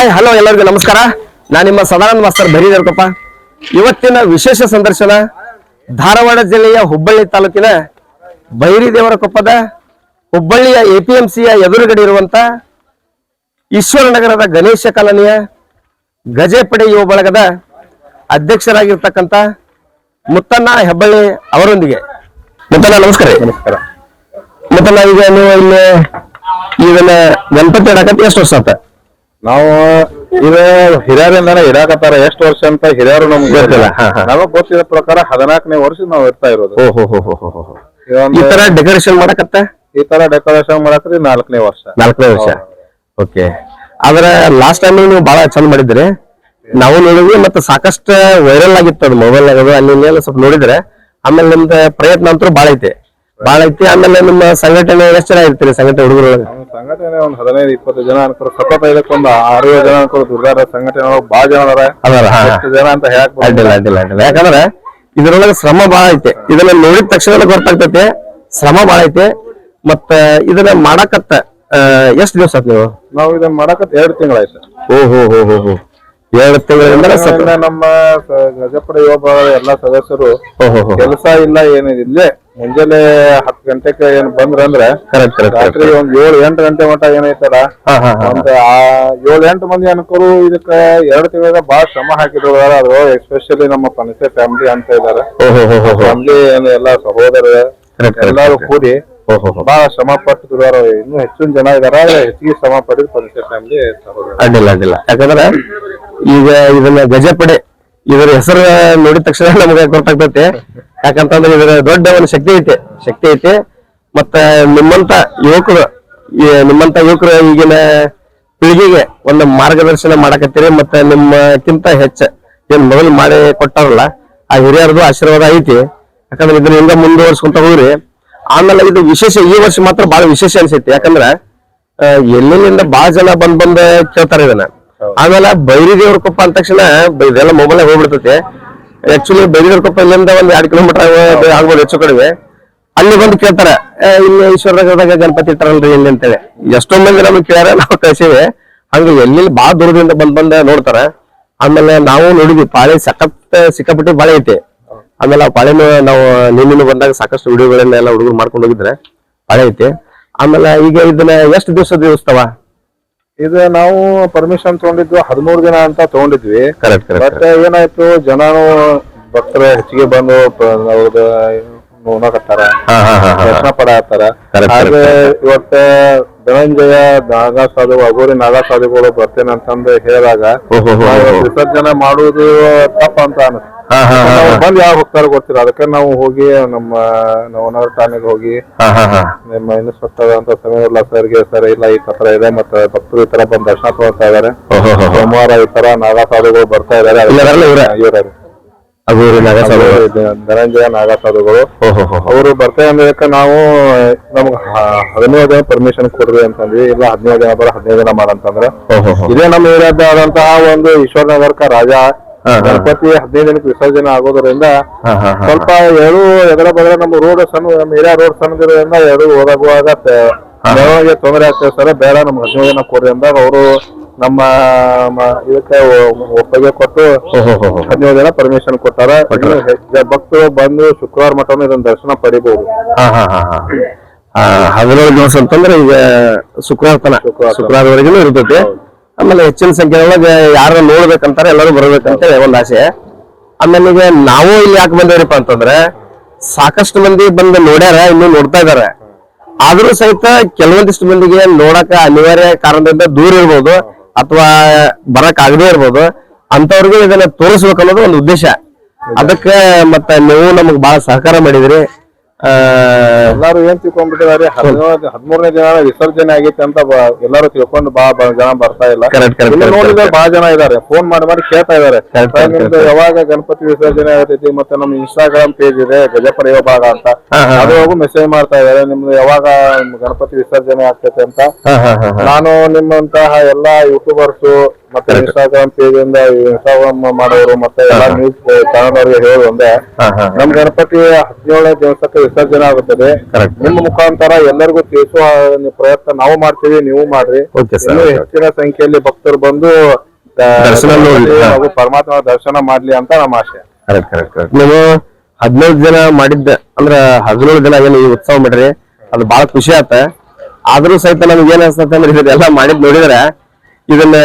Hi hello ಎಲ್ಲರಿಗೂ ನಮಸ್ಕಾರ. ನಾನು ನಿಮ್ಮ ಸದಾನಂದ ಮಾಸ್ತರ್ ಬರೀದರ್ಕಪ್ಪ ಇವತ್ತಿನ ವಿಶೇಷ ಸಂದರ್ಶನ ಧಾರವಾಡ ಜಿಲ್ಲೆಯ ಹುಬ್ಬಳ್ಳಿ ತಾಲೂಕಿನ ಬೈರಿದೇವರ ಕೊಪ್ಪದ ಹುಬ್ಬಳ್ಳಿಯ ಸಿಯ ಎದುರುಗಡೆ ಇರುವಂತ ಈಶ್ವರ ನಗರದ ಗಣೇಶ ಕಾಲನಿಯ ಗಜೆಪಡೆ ಯುವ ಬಳಗದ ಅಧ್ಯಕ್ಷರಾಗಿರ್ತಕ್ಕಂಥ ಮುತ್ತಣ್ಣ ಹೆಬ್ಬಳ್ಳಿ ಅವರೊಂದಿಗೆ. ಮುತ್ತಣ್ಣ ನಮಸ್ಕಾರ. ನಮಸ್ಕಾರ. ಮುತ್ತಣ್ಣ ಈಗ ನೀವು ಇಲ್ಲಿ ಇದನ್ನ ಗಣಪತಿ ಇಡಕತ್ತಿ ಎಷ್ಟು ವರ್ಷ ಆತ? ನಾವು ಇದು ಹಿರಿಯರಿಂದಾನೆ ಇಡಾಕತ್ತಾರ ಎಷ್ಟು ವರ್ಷ ಅಂತ ಹಿರಿಯರು ನಮ್ಗೆ ಗೊತ್ತಿಲ್ಲ. ನಮಗ್ ಗೊತ್ತಿದ ಪ್ರಕಾರ ಹದಿನಾಲ್ಕನೇ ವರ್ಷ ನಾವ್ ಇರ್ತಾ ಇರೋದು. ಓ ಹೋ ಹೋ ಹೋ ಹೋ ಹೋ ಹೋ. ಈ ತರ ಡೆಕೋರೇಷನ್ ಮಾಡಕತ್ತ? ಈ ತರ ಡೆಕೋರೇಷನ್ ಮಾಡಕ್ರಿ ನಾಲ್ಕನೇ ವರ್ಷ. ನಾಲ್ಕನೇ ವರ್ಷ. ಓಕೆ. ಆದ್ರ ಲಾಸ್ಟ್ ಟೈಮ್ ನೀವು ಬಹಳ ಚಂದ ಮಾಡಿದ್ರಿ. ನಾವು ನೋಡಿದ್ವಿ ಮತ್ತೆ ಸಾಕಷ್ಟು ವೈರಲ್ ಆಗಿತ್ತು ಅದು ಮೊಬೈಲ್ ಆಗೋದು ಅಲ್ಲಿ ಇಲ್ಲಿ ಎಲ್ಲ ಸ್ವಲ್ಪ ನೋಡಿದ್ರೆ. ಆಮೇಲೆ ನಿಮ್ದು ಪ್ರಯತ್ನ ಅಂತೂ ಬಾಳ ಐತಿ. ಬಾಳ ಐತಿ. ಆಮೇಲೆ ನಿಮ್ಮ ಸಂಘಟನೆ ಎಷ್ಟು ಜನ ಇರ್ತೀರಿ ಸಂಘಟನೆ ಹುಡುಗರೊಳಗೆ? ಸಂಘಟನೆ ಒಂದ್ ಹದಿನೈದು ಇಪ್ಪತ್ತು ಜನ ಅನ್ಕೊಂಡು ಸತತ ಇದಕ್ಕೆ ಒಂದು ಆರು ಜನ ಅನ್ಕೊಂಡು ದುರ್ಗಾರ ಸಂಘಟನೆ ಒಳಗ್ ಬಾಳ ಜನ ಅದಾರ. ಅದಾರ ಹಾ ಹಾ. ಎಷ್ಟು ಜನ ಅಂತ ಹೇಳಕ್ ಅಡ್ಡಿಲ್ಲ ಅಡ್ಡಿಲ್ಲ ಅಡ್ಡಿಲ್ಲ. ಯಾಕಂದ್ರೆ ಇದ್ರೊಳಗೆ ಶ್ರಮ ಬಾಳ ಐತೆ. ಇದನ್ನ ನೋಡಿದ ತಕ್ಷಣ ಗೊತ್ತಾಗ್ತೈತೆ. ಶ್ರಮ ಬಾಳ ಐತೆ. ಮತ್ತ ಇದನ್ನ ಮಾಡಕತ್ತ ಎಷ್ಟು ದಿವಸ ಆತ್ ನೀವು? ನಾವು ಇದನ್ನ ಮಾಡಕತ್ ಎರಡ್ ತಿಂಗಳಾಯ್ತು. ಓ ಹೋ ಹೋ ಹೋ ಹೋ. ಎರಡು ತಿಂಗಳಿಂದ ನಮ್ಮ ಸ- ಗಜಪಡೆ ಯುವ ಎಲ್ಲಾ ಸದಸ್ಯರು ಹೋ ಹೋ ಹೋ. ಕೆಲಸ ಇಲ್ಲ ಏನಿದೆ ಇಲ್ಲೇ ಮುಂಜಾನೆ ಹತ್ತು ಗಂಟೆಗೆ ಏನ್ ಬಂದ್ರಂದ್ರೆ ಕರೆಕ್ಟ್ ಕರೆಕ್ಟ್ ರಾತ್ರಿ ಒಂದ್ ಏಳು ಎಂಟು ಗಂಟೆ ಮಟ್ಟ ಏನೈತಲ್ಲ ಒಂದ್ ಆ ಏಳು ಎಂಟು ಮಂದಿ ಅನ್ಕೋರು ಇದಕ್ಕ ಎರಡ್ ತಿಂಗಳ ಬಾಳ ಶ್ರಮ ಹಾಕಿದ್ರು ಅದು ಎಸ್ಪೆಷಲಿ ನಮ್ಮ ಪನಸೆ ಫ್ಯಾಮಿಲಿ ಅಂತ ಇದಾರೆ. ಫ್ಯಾಮಿಲಿ ಎಲ್ಲ ಸಹೋದರ ಎಲ್ಲಾರು ಕೂಡಿ ಬಹಳ ಶ್ರಮ ಪಟ್ಟಿದ್ರು ಇನ್ನು ಹೆಚ್ಚಿನ ಜನ ಇದಾರ. ಹೆಚ್ಚಿಗೆ ಶ್ರಮ ಪಟ್ಟಿದ್ ಪನಸೆ ಫ್ಯಾಮಿಲಿ ಸಹೋದರ. ಅಡ್ಡಿಲ್ಲ ಅಡ್ಡಿಲ್ಲ. ಯಾಕಂದ್ರೆ ಈಗ ಇದನ್ನ ಗಜಪಡೆ ಇದರ ಹೆಸರು ನೋಡಿದ ತಕ್ಷಣ ನಮಗೆ ಗೊತ್ತಾಗ್ತೈತೆ ಯಾಕಂತಂದ್ರೆ ಇದರ ದೊಡ್ಡ ಒಂದು ಶಕ್ತಿ ಐತೆ. ಶಕ್ತಿ ಐತೆ. ಮತ್ತ ನಿಮ್ಮಂತ ಯುವಕರು ನಿಮ್ಮಂತ ಯುವಕರು ಈಗಿನ ಪೀಳಿಗೆಗೆ ಒಂದು ಮಾರ್ಗದರ್ಶನ ಮಾಡಕತ್ತೀರಿ. ಮತ್ತ ನಿಮ್ಮಕ್ಕಿಂತ ಹೆಚ್ಚ ಏನ್ ಮೊದಲು ಮಾಡಿ ಕೊಟ್ಟಾರಲ್ಲ ಆ ಹಿರಿಯರದು ಆಶೀರ್ವಾದ ಐತಿ. ಯಾಕಂದ್ರೆ ಇದನ್ನ ಹಿಂಗ ಮುಂದುವರ್ಸ್ಕೊಂತ ಹೋಗ್ರಿ. ಆಮೇಲೆ ಇದು ವಿಶೇಷ ಈ ವರ್ಷ ಮಾತ್ರ ಬಹಳ ವಿಶೇಷ ಅನ್ಸೈತಿ. ಯಾಕಂದ್ರ ಎಲ್ಲೆಲ್ಲಿಂದ ಬಾಳ ಜನ ಬಂದ್ ಬಂದ ಕೇಳ್ತಾರ ಇದನ್ನ. ಆಮೇಲೆ ಬೈರಿ ದೇವ್ರ ಕೊಪ್ಪ ಅಂದ ತಕ್ಷಣ ಇದೆಲ್ಲ ಮೊಬೈಲ್ ಹೋಗ್ಬಿಡ್ತೈತೆ. ಆಕ್ಚುಲಿ ಬೆಂಗಳೂರು ಕೊಪ್ಪ ಇಲ್ಲಿಂದ ಒಂದ್ ಎರಡ್ ಕಿಲೋಮೀಟರ್ ಆಗ್ಬೋದು ಹೆಚ್ಚು ಕಡಿಮೆ. ಅಲ್ಲಿ ಬಂದು ಕೇಳ್ತಾರೆ "ಏ, ಇಲ್ಲಿ ಈಶ್ವರದಾಗ ಗಣಪತಿ ಇಟ್ಟಾರಲ್ರಿ ಇಲ್ಲಿ ಅಂತೇಳಿ. ಎಷ್ಟೋ ಮಂದಿ ನಮ್ಗೆ ಕೇಳ್ಯಾರ ನಾವು ಕಳ್ಸೀವಿ. ಹಂಗ ಎಲ್ಲಿ ಬಾಳ ದೂರದಿಂದ ಬಂದ್ ಬಂದ ನೋಡ್ತಾರ. ಆಮೇಲೆ ನಾವು ನೋಡಿದ್ವಿ ಪಾಳಿ ಸಖತ್ ಸಿಕ್ಕಾಪಟ್ಟಿ ಬಾಳೆ ಐತಿ. ಆಮೇಲೆ ಆ ಪಾಳಿನ ನಾವು ನಿನ್ನೆ ಬಂದಾಗ ಸಾಕಷ್ಟು ವಿಡಿಯೋಗಳನ್ನೆಲ್ಲ ಹುಡುಗರು ಮಾಡ್ಕೊಂಡು ಹೋಗಿದ್ರೆ ಪಾಳೆ ಐತಿ. ಆಮೇಲೆ ಈಗ ಇದನ್ನ ಎಷ್ಟು ದಿವಸ ದಿವಸ್ತವ ಇದು ನಾವು ಪರ್ಮಿಷನ್ ತಗೊಂಡಿದ್ವಿ ಹದಿಮೂರು ದಿನ ಅಂತ ತಗೊಂಡಿದ್ವಿ. ಕರೆಕ್ಟ್ ಬಟ್ ಏನಾಯ್ತು ಜನಾನು ಭಕ್ತರ ಹೆಚ್ಚಿಗೆ ಬಂದು ಪ- ಅವ್ರದ ನೋಡಕತ್ತಾರ ಹಾ ಹಾ ಹಾ ಹಾ. ಪ್ರಶ್ನ ಪಡತ್ತಾರ Correct, ಹಾಗೆ ಇವತ್ತ ಧನಂಜಯ ನಾಗಾ ಸಾಧು ಅಗೋರಿ ನಾಗಾ ಸಾಧುಗಳು ಬರ್ತೇನೆ ಅಂತಂದು ಹೇಳಿದಾಗ ವಿಸರ್ಜನೆ ಮಾಡುವುದು ತಪ್ಪ ಅಂತ ಅನಿಸ್ತು ಬಂದ್ ಯಾವ ಹೋಗ್ತಾರ ಗೊತ್ತಿಲ್ಲ. ಅದಕ್ಕೆ ನಾವು ಹೋಗಿ ನಮ್ಮ ನವನಗರ ಠಾಣೆಗೆ ಹೋಗಿ ನಿಮ್ಮ ಇನ್ಸ್ಪೆಕ್ಟರ್ ಅಂತ ಸಮೀರುಲ್ಲಾ ಸರ್ಗೆ ಸರ್ ಇಲ್ಲ ಈ ತರ ಇದೆ ಮತ್ತೆ ಭಕ್ತರು ಈ ತರ ಬಂದು ದರ್ಶನ ತಗೋತಾ ಇದಾರೆ ಸೋಮವಾರ ಈ ತರ ನಾಗಾ ಸಾಧುಗಳು ಬರ್ತಾ ಇದಾರೆ ಇವ್ರೇ? ಅಗೂರಿ ಧನಂಜಯ ನಾಗಸಾಧುಗಳು. ಅವರು ಬರ್ತಾ ಅಂದ್ರೆ ನಾವು ನಮ್ಗೆ ಹದಿನೈದು ಜನ ಪರ್ಮಿಷನ್ ಕೊಡ್ರಿ ಅಂತಂದ್ವಿ ಇಲ್ಲ ಹದಿನೈದು ಜನ ಬರ ಹದಿನೈದು ಜನ ಮಾಡಂತಂದ್ರೆ ಇದೇ ನಮ್ಮ ಏರಿಯಾದ ಆದಂತಹ ಒಂದು ಈಶ್ವರ ನಗರಕ ರಾಜ. ಗಣಪತಿ ಹದಿನೈದು ದಿನಕ್ಕೆ ವಿಸರ್ಜನೆ ಆಗೋದ್ರಿಂದ ಸ್ವಲ್ಪ ಎರಡು ಎದರ ಬದಲ ನಮ್ಮ ರೋಡ್ ಸಣ್ಣ ನಮ್ಮ ಏರಿಯಾ ರೋಡ್ ಸಣ್ಣದಿರೋದ್ರಿಂದ ಎರಡು ಓದಾಗುವಾಗ ಮೆರವಣಿಗೆ ತೊಂದರೆ ಆಗ್ತದೆ ಸರ್ ಬೇಡ ನಮ್ಗೆ ಹದಿನೈದು ಜನ ಕೊಡ್ರಿ ಅಂದಾಗ ಅವರು ನಮ್ಮ ಇದಕ್ಕೆ ಒಪ್ಪಿಗೆ ಕೊಟ್ಟು ಹದಿನೇಳು ಜನ ಪರ್ಮಿಷನ್ ಕೊಟ್ಟಾರ. ಭಕ್ತರು ಬಂದು ಶುಕ್ರವಾರ ಮಟ್ಟನು ಇದನ್ನ ದರ್ಶನ ಪಡಿಬಹುದು ಹಾ ಹಾ ಹಾ ಹಾ. ಆ, ಹದಿನೇಳು ದಿವಸ ಅಂತಂದ್ರೆ ಈಗ ಶುಕ್ರವಾರ ತನ. ಶುಕ್ರವಾರ ಶುಕ್ರವಾರವರೆಗೂ ಇರ್ತೈತಿ. ಆಮೇಲೆ ಹೆಚ್ಚಿನ ಸಂಖ್ಯೆಯೊಳಗೆ ಯಾರ ನೋಡ್ಬೇಕಂತಾರೆ ಎಲ್ಲರೂ ಬರ್ಬೇಕಂತ ಒಂದ್ ಆಸೆ. ಆಮೇಲೆ ಈಗ ನಾವು ಇಲ್ಲಿ ಯಾಕೆ ಬಂದೇವ್ರಿಪ್ಪ ಅಂತಂದ್ರೆ ಸಾಕಷ್ಟು ಮಂದಿ ಬಂದು ನೋಡ್ಯಾರ ಇನ್ನು ನೋಡ್ತಾ ಇದಾರೆ. ಆದ್ರೂ ಸಹಿತ ಕೆಲವೊಂದಿಷ್ಟು ಮಂದಿಗೆ ನೋಡಕ ಅನಿವಾರ್ಯ ಕಾರಣದಿಂದ ದೂರ ಇರ್ಬೋದು. ಅಥವಾ ಬರಕ್ ಆಗದೇ ಇರ್ಬೋದು ಅಂತವ್ರಿಗೂ ಇದನ್ನ ತೋರಿಸ್ಬೇಕು ಅನ್ನೋದು ಒಂದು ಉದ್ದೇಶ. ಅದಕ್ಕೆ ಮತ್ತೆ ನೀವು ನಮಗ್ ಬಹಳ ಸಹಕಾರ ಮಾಡಿದ್ರಿ. ಎಲ್ಲಾರು ಏನ್ ತಿಳ್ಕೊಂಡ್ಬಿಟ್ಟಿದಾರೆ ಹದಿನೇಳ ಹದಿಮೂರನೇ ದಿನ ವಿಸರ್ಜನೆ ಆಗೈತೆ ಅಂತ ಎಲ್ಲಾರು ತಿಳ್ಕೊಂಡು ಬಾ ಜನ ಬರ್ತಾ ಇಲ್ಲ. ನೋಡಿದ್ರೆ ಬಹಳ ಜನ ಇದಾರೆ ಫೋನ್ ಮಾಡಿ ಮಾಡಿ ಕೇಳ್ತಾ ಇದಾರೆ. ಯಾವಾಗ ಗಣಪತಿ ವಿಸರ್ಜನೆ ಆಗತೈತಿ ಮತ್ತೆ ನಮ್ಮ ಇನ್ಸ್ಟಾಗ್ರಾಮ್ ಪೇಜ್ ಇದೆ ಗಜಪಡೆಯ ಭಾಗ ಅಂತ. ಹಾ, ಮೆಸೇಜ್ ಮಾಡ್ತಾ ಇದಾರೆ ನಿಮ್ದು ಯಾವಾಗ ಗಣಪತಿ ವಿಸರ್ಜನೆ ಆಗ್ತೈತೆ ಅಂತ. ನಾನು ನಿಮ್ಮಂತಹ ಎಲ್ಲಾ ಯೂಟ್ಯೂಬರ್ಸ್ ಮತ್ತೆ ಇನ್ಸ್ಟಾಗ್ರಾಮ್ ಪೇಜ್ ಇಂದ ಇನ್ಸ್ಟಾಗ್ರಾಮ್ ಮಾಡೋರು ಮತ್ತೆ ಎಲ್ಲಾ ನ್ಯೂಸ್ ಚಾನಲ್ ಅವ್ರಿಗೆ ಹೇಳೋದು ಒಂದೇ. ನಮ್ ಗಣಪತಿ ಹದಿನೇಳನೇ ದಿವಸಕ್ಕೆ ವಿಸರ್ಜನೆ ಆಗುತ್ತದೆ Correct. ನಿಮ್ಮ ಮುಖಾಂತರ ಎಲ್ಲರಿಗೂ ತಿಳಿಸುವ ಪ್ರಯತ್ನ ನಾವು ಮಾಡ್ತೀವಿ ನೀವು ಮಾಡ್ರಿ Okay, sir. ಇನ್ನೂ Okay. ಹೆಚ್ಚಿನ ಸಂಖ್ಯೆಯಲ್ಲಿ ಭಕ್ತರು ಬಂದು ಆ, ದರ್ಶನ ನೋಡಿ. ಹಾಗೂ ಪರಮಾತ್ಮ ದರ್ಶನ ಮಾಡ್ಲಿ ಅಂತ ನಮ್ಮ ಆಶೆ ಕರೆಕ್ಟ್ ಕರೆಕ್ಟ್ ಕರೆಕ್ಟ್ ನೀವು ಹದಿನೈದು ಜನ ಮಾಡಿದ್ದ ಅಂದ್ರ ಹದಿನೇಳು ಜನ ಏನು ಈ ಉತ್ಸವ ಮಾಡ್ರಿ ಅದು ಬಹಳ ಖುಷಿ ಆತ ಆದ್ರೂ ಸಹಿತ ನಮ್ಗೆ ಏನ್ ಅನ್ಸ್ತತೆ ಅಂದ್ರೆ ಇದೆಲ್ಲ ಮಾಡಿದ್ ನೋಡಿದ್ರೆ ಇದನ್ನ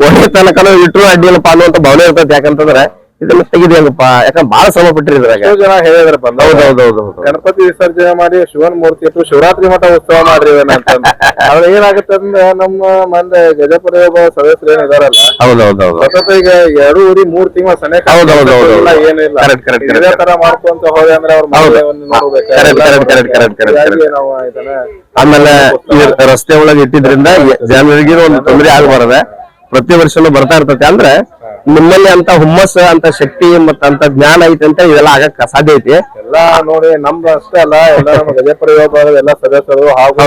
ಕೊನೆ ತನಕ ಇಟ್ರು ಅಡ್ಡಿಯಲ್ಲಪ್ಪ ಅನ್ನುವಂತ ಭಾವನೆ ಇರ್ತೈತಿ ಯಾಕಂತಂದ್ರೆ ಇದನ್ನ ತೆಗಿದಿ ಹೆಂಗಪ್ಪ? ಯಾಕಂದ್ರೆ ಬಹಳ ಶ್ರಮ ಪಟ್ಟಿರಿ ಇದ್ರಾಗ. ಎಷ್ಟೋ ಜನ ಹೇಳಿದ್ರೆ ಬಂದ ಹೌದೌದೌದು ಗಣಪತಿ ವಿಸರ್ಜನೆ ಮಾಡಿ ಶಿವನ್ ಮೂರ್ತಿ ಇಟ್ಟು ಶಿವರಾತ್ರಿ ಮಠ ಉತ್ಸವ ಮಾಡ್ರಿ ಅವ್ರ ಅಂತಂದು. ಆದ್ರೆ ಏನಾಗುತ್ತೆ ಅಂದ್ರೆ ನಮ್ಮ ಮಂದೆ ಗಜಪುರ ಸದಸ್ಯರು ಏನಿದಾರಲ್ಲ ಹೌದು ಸತತ ಈಗ ಎರಡು ಊರಿ ಮೂರ್ ತಿಂಗಳ ಸನೇಕ ಹೌದು, ಹೌದು, ಹೌದು. ಏನಿಲ್ಲ. Correct correct. ಇದೇ ತರ ಮಾಡ್ಕೊಂತ ಹೋದೆ ಅಂದ್ರೆ ಅವ್ರ ಹೌದು. ಕರೆಕ್ಟ್ ಕರೆಕ್ಟ್ ಕರೆಕ್ಟ್ ಹೀಗಾಗಿ correct. ನಾವು ಆಮೇಲೆ ರಸ್ತೆ ಒಳಗೆ ಇಟ್ಟಿದ್ರಿಂದ ಜನರಿಗೆ ಒಂದು ತೊಂದರೆ ಆಗಬಾರದೆ. ಪ್ರತಿ ವರ್ಷನೂ ಬರ್ತಾ ಇರ್ತೈತಿ. ಅಂದ್ರೆ ನಿಮ್ಮಲ್ಲಿ ಅಂತ ಹುಮ್ಮಸ್ ಅಂತ ಶಕ್ತಿ ಮತ್ತ ಅಂತ ಜ್ಞಾನ ಐತೆ ಅಂತ ಇದೆಲ್ಲ ಆಗಕ್ ಸಾಧ್ಯ ಐತಿ. ಎಲ್ಲ ನೋಡಿ ನಮ್ದು ಅಷ್ಟೇ ಅಲ್ಲ ಎಲ್ಲ ನಮ್ಮ ಗಜಪುರ ಎಲ್ಲ ಸದಸ್ಯರು ಹಾಗೂ